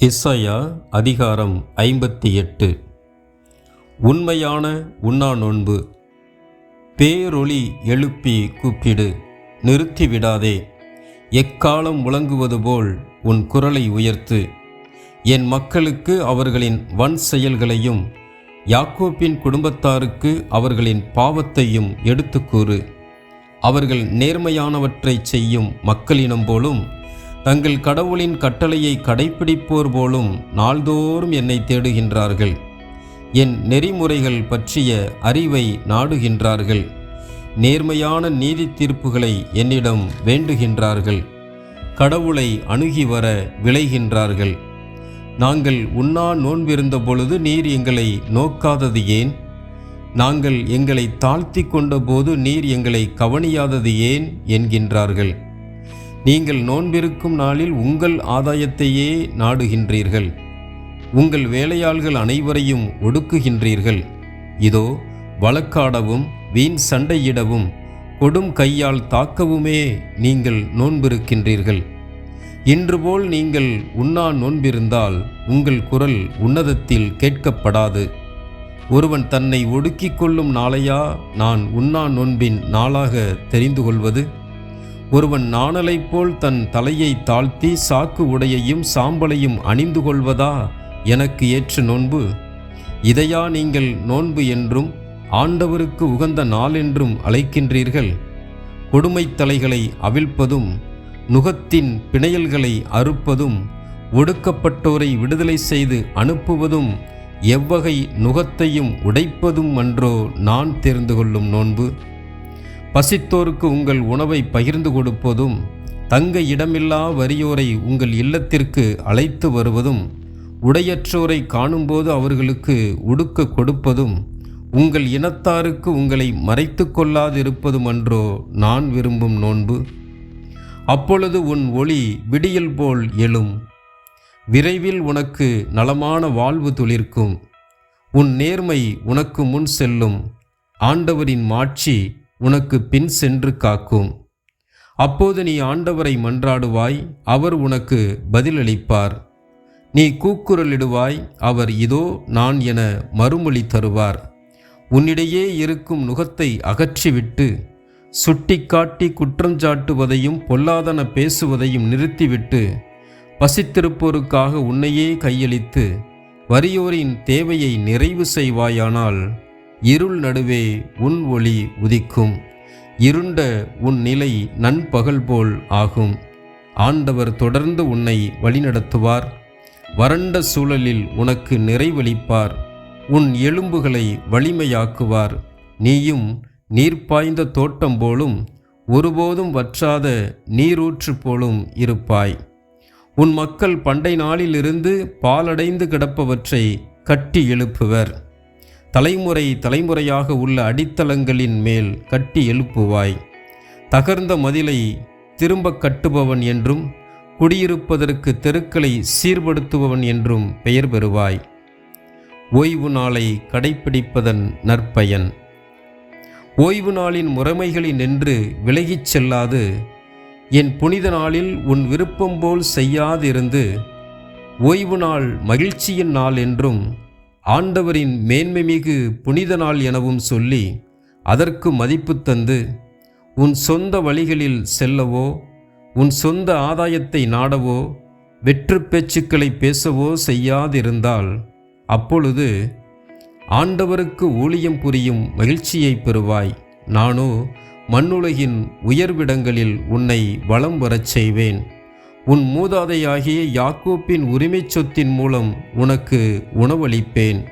இசையா அதிகாரம் ஐம்பத்தி எட்டு. உண்மையான உண்ணா நோன்பு பேரொளி எழுப்பி கூப்பிடு நிறுத்திவிடாதே. எக்காலம் முழங்குவது போல் உன் குரலை உயர்த்து. என் மக்களுக்கு அவர்களின் வன் செயல்களையும் யாக்கோப்பின் குடும்பத்தாருக்கு அவர்களின் பாவத்தையும் எடுத்துக்கூறு. அவர்கள் நேர்மையானவற்றைச் செய்யும் மக்களினம் போலும் தங்கள் கடவுளின் கட்டளையை கடைப்பிடிப்போர் போலும் நாள்தோறும் என்னை தேடுகின்றார்கள். என் நெறிமுறைகள் பற்றிய அறிவை நாடுகின்றார்கள். நேர்மையான நீதி தீர்ப்புகளை என்னிடம் வேண்டுகின்றார்கள். கடவுளை அணுகி வர விளைகின்றார்கள் நாங்கள் உண்ணா நோன்பிருந்த பொழுது நீர் எங்களை நோக்காதது ஏன்? நாங்கள் எங்களை தாழ்த்தி கொண்டபோது நீர் எங்களை கவனியாதது ஏன்? என்கின்றார்கள். நீங்கள் நோன்பிருக்கும் நாளில் உங்கள் ஆதாயத்தையே நாடுகின்றீர்கள். உங்கள் வேலையாள்கள் அனைவரையும் ஒடுக்குகின்றீர்கள். இதோ வழக்காடவும் வீண் சண்டையிடவும் கொடும் கையால் தாக்கவுமே நீங்கள் நோன்பிருக்கின்றீர்கள். இன்றுபோல் நீங்கள் உண்ணா நோன்பிருந்தால் உங்கள் குரல் உன்னதத்தில் கேட்கப்படாது. ஒருவன் தன்னை ஒடுக்கிக் கொள்ளும் நாளையா நான் உண்ணா நோன்பின் நாளாக தெரிந்து கொள்வது ஒருவன் நாணலைப் போல் தன் தலையை தாழ்த்தி சாக்கு உடையையும் சாம்பலையும் அணிந்து கொள்வதா? எனக்கு ஏற்ற நோன்பு. இதையா நீங்கள் நோன்பு என்றும் ஆண்டவருக்கு உகந்த நாள் என்றும் அழைக்கின்றீர்கள். கொடுமைத் தலைகளை அவிழ்ப்பதும் நுகத்தின் பிணையல்களை அறுப்பதும் ஒடுக்கப்பட்டோரை விடுதலை செய்து அனுப்புவதும் எவ்வகை நுகத்தையும் உடைப்பதும் அன்றோ நான் தெரிந்து கொள்ளும் நோன்பு. பசித்தோருக்கு உங்கள் உணவை பகிர்ந்து கொடுப்பதும் தங்க இடமில்லா வறியோரை உங்கள் இல்லத்திற்கு அழைத்து வருவதும் உடையற்றோரை காணும்போது அவர்களுக்கு உடுக்க கொடுப்பதும் உங்கள் இனத்தாருக்கு உங்களை மறைத்து கொள்ளாதிருப்பதுமன்றோ நான் விரும்பும் நோன்பு? அப்பொழுது உன் ஒளி விடியல் போல் எழும். விரைவில் உனக்கு நலமான வாழ்வு துளிர்க்கும். உன் நேர்மை உனக்கு முன் செல்லும். ஆண்டவரின் மாட்சி உனக்கு பின் சென்று காக்கும். அப்போது நீ ஆண்டவரை மன்றாடுவாய் அவர் உனக்கு பதிலளிப்பார். நீ கூக்குரலிடுவாய் அவர் இதோ நான் என மறுமொழி தருவார். உன்னிடையே இருக்கும் நுகத்தை அகற்றிவிட்டு சுட்டிக்காட்டி குற்றஞ்சாட்டுவதையும் பொல்லாதன பேசுவதையும் நிறுத்திவிட்டு பசித்திருப்போருக்காக உன்னையே கையளித்து வறியோரின் தேவையை நிறைவு செய்வாயானால் இருள் நடுவே உன் ஒளி உதிக்கும். இருண்ட உன் நிலை நண்பகல் போல் ஆகும். ஆண்டவர் தொடர்ந்து உன்னை வழிநடத்துவார். வறண்ட சூழலில் உனக்கு நிறைவளிப்பார். உன் எலும்புகளை வலிமையாக்குவார். நீயும் நீர் பாய்ந்த தோட்டம் போலும் ஒருபோதும் வற்றாத நீரூற்று போலும் இருப்பாய். உன் மக்கள் பண்டை நாளிலிருந்து பாலடைந்து கிடப்பவற்றை கட்டி எழுப்புவர். தலைமுறை தலைமுறையாக உள்ள அடித்தளங்களின் மேல் கட்டி எழுப்புவாய். தகர்ந்த மதிலை திரும்ப கட்டுபவன் என்றும் குடியிருப்பதற்கு தெருக்களை சீர்படுத்துபவன் என்றும் பெயர் பெறுவாய். ஓய்வு நாளை கடைப்பிடிப்பதன் நற்பயன். ஓய்வு நாளின் முறைமைகளில் நின்று விலகிச் செல்லாது. என் புனித நாளில் உன் விருப்பம் போல் செய்யாதிருந்து ஓய்வு நாள் மகிழ்ச்சியின் நாள் என்றும் ஆண்டவரின் மேன்மைமிகு புனித நாள் எனவும் சொல்லி அதற்கு மதிப்பு தந்து உன் சொந்த வழிகளில் செல்லவோ உன் சொந்த ஆதாயத்தை நாடவோ வெற்று பேச்சுக்களை பேசவோ செய்யாதிருந்தால் அப்பொழுது ஆண்டவருக்கு ஊழியம் புரியும் மகிழ்ச்சியை பெறுவாய். நானோ மண்ணுலகின் உயர்விடங்களில் உன்னை வலம் வரச் செய்வேன். உன் மூதாதையாகிய யாக்கோப்பின் உரிமைச் சொத்தின் மூலம் உனக்கு உணவளிப்பேன்.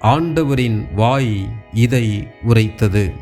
ஆண்டவரின் வாய் இதை உரைத்தது.